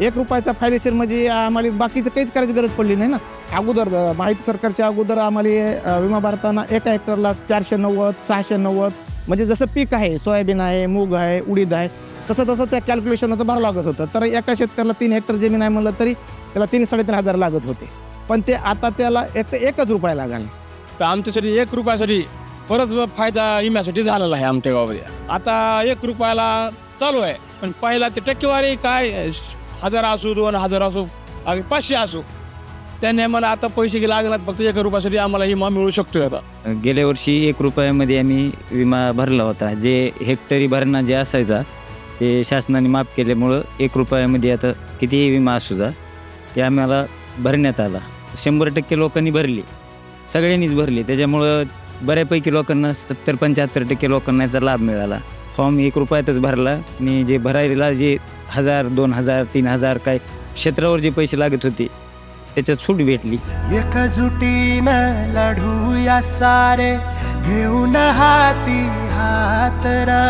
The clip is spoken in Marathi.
एक रुपयाचा फायदेशीर म्हणजे आम्हाला बाकीचं काहीच करायची गरज पडली नाही ना? अगोदर माहिती सरकारच्या अगोदर आम्हाला विमा भरताना एका हेक्टरला चारशे नव्वद सहाशे नव्वद म्हणजे जसं पीक आहे सोयाबीन आहे मूग आहे उडीद आहे तसं तसं त्या कॅल्क्युलेशन होतं भरावं लागत होतं. तर एका शेतकऱ्याला तीन हेक्टर जमीन आहे म्हणलं तरी त्याला तीन साडेतीन हजार लागत होते. पण ते आता त्याला एक एकच रुपया लागला. तर आमच्यासाठी एक रुपयासाठी परत फायदा विम्यासाठी झालेला आहे आमच्या गावामध्ये. आता एक रुपयाला चालू आहे पण पहिला ते टक्केवारी काय हजार असो दोन हजार असो अगदी पाचशे असो. त्याने मला आता पैसे गेले लागणार फक्त एक रुपयासाठी आम्हाला विमा मिळू शकतो आता. गेल्या वर्षी एक रुपयामध्ये आम्ही विमा भरला होता. जे हेक्टरी भरणा जे असायचा ते शासनाने माफ केल्यामुळं एक रुपयामध्ये आता कितीही विमा असू जा ते आम्हाला भरण्यात आला. शंभर टक्के लोकांनी भरली. सगळ्यांनीच भरली. त्याच्यामुळं बऱ्यापैकी लोकांना सत्तर पंच्याहत्तर टक्के लोकांना याचा लाभ मिळाला. फॉर्म एक रुपयातच भरला. आणि जे भरायला जे हजार दोन हजार तीन हजार काय क्षेत्रावर जे पैसे लागत होते त्याच्यात सूट भेटली. एकजुटीनं लढूया सारे घेऊन हाती हात रा